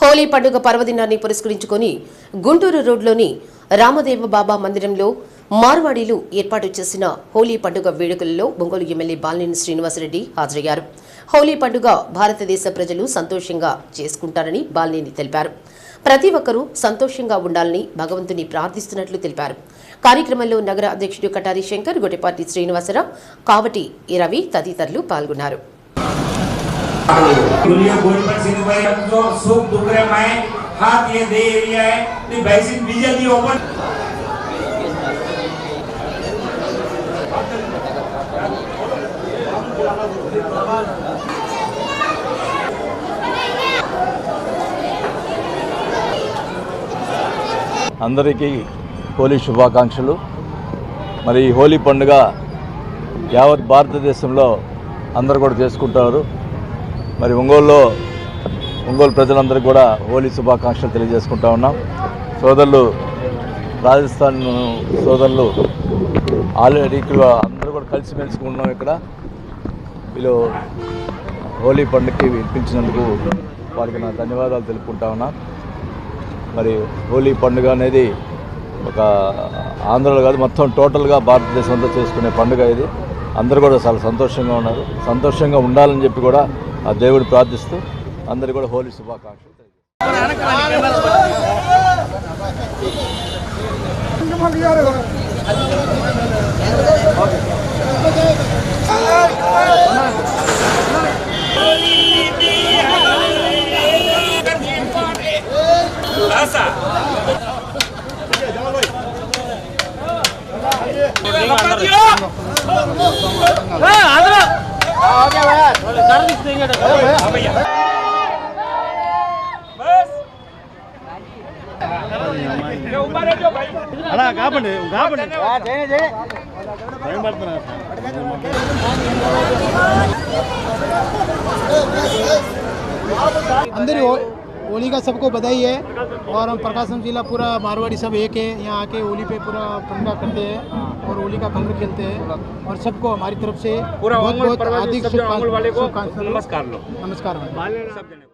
హోలీ పండుగ పర్వదినాన్ని పురస్కరించుకొని గుంటూరు రోడ్లోని రామదేవ బాబా మందిరంలో మార్వాడీలు ఏర్పాటు చేసిన హోలీ పండుగ వేడుకలలో ఒంగోలు ఎమ్మెల్యే బాలినేని శ్రీనివాసరెడ్డి హాజరయ్యారు. హోలీ పండుగ భారతదేశ ప్రజలు సంతోషంగా చేసుకుంటారని బాలినేని తెలిపారు. ప్రతి ఒక్కరూ సంతోషంగా ఉండాలని భగవంతుని ప్రార్థిస్తున్నట్లు తెలిపారు. కార్యక్రమంలో నగర అధ్యక్షుడు కటారి శంకర్ గొడ్డపాటి శ్రీనివాసరావు కావటి రవి తదితరులు పాల్గొన్నారు. बोलिए गोलपत सिंह भाई जो सुख दुख रहे मैं हाथ ये दे एरिया है नहीं वैसे बीजे दी ओपन అందరికీ హోలీ శుభాకాంక్షలు మరి ఈ హోలీ పండుగ యావత్ భారతదేశంలో అందరూ కూడా చేసుకుంటారు మరి ఒంగోలులో ఒంగోలు ప్రజలందరికీ కూడా హోలీ శుభాకాంక్షలు తెలియజేసుకుంటా ఉన్నాం. సోదరులు రాజస్థాన్ సోదరులు ఆల్రెడీ ఇక్కడ అందరూ కూడా కలిసిమెలిసి ఉన్నాం ఇక్కడ. వీళ్ళు హోలీ పండుగకి వినిపించినందుకు వారికి నా ధన్యవాదాలు తెలుపుకుంటా ఉన్నా. మరి హోలీ పండుగ అనేది ఒక ఆంధ్రలో కాదు మొత్తం టోటల్గా భారతదేశం అంతా చేసుకునే పండుగ ఇది. అందరూ కూడా చాలా సంతోషంగా ఉన్నారు. సంతోషంగా ఉండాలని చెప్పి కూడా ఆ దేవుడు ప్రార్థిస్తూ అందరు కూడా హోలీ శుభాకాంక్షలు అందరూ అలా కాపండి కాపండి భయం పడుతున్నారు అందరూ होली का सबको बधाई है और हम प्रकाशम जिला पूरा मारवाड़ी सब एक है यहाँ आके होली पे पूरा पंगा करते हैं और होली का कलर खेलते हैं और सबको हमारी तरफ़ से पूरा बहुत बहुत अधिक हार्दिक शुभकामनाएँ। नमस्कार नमस्कार।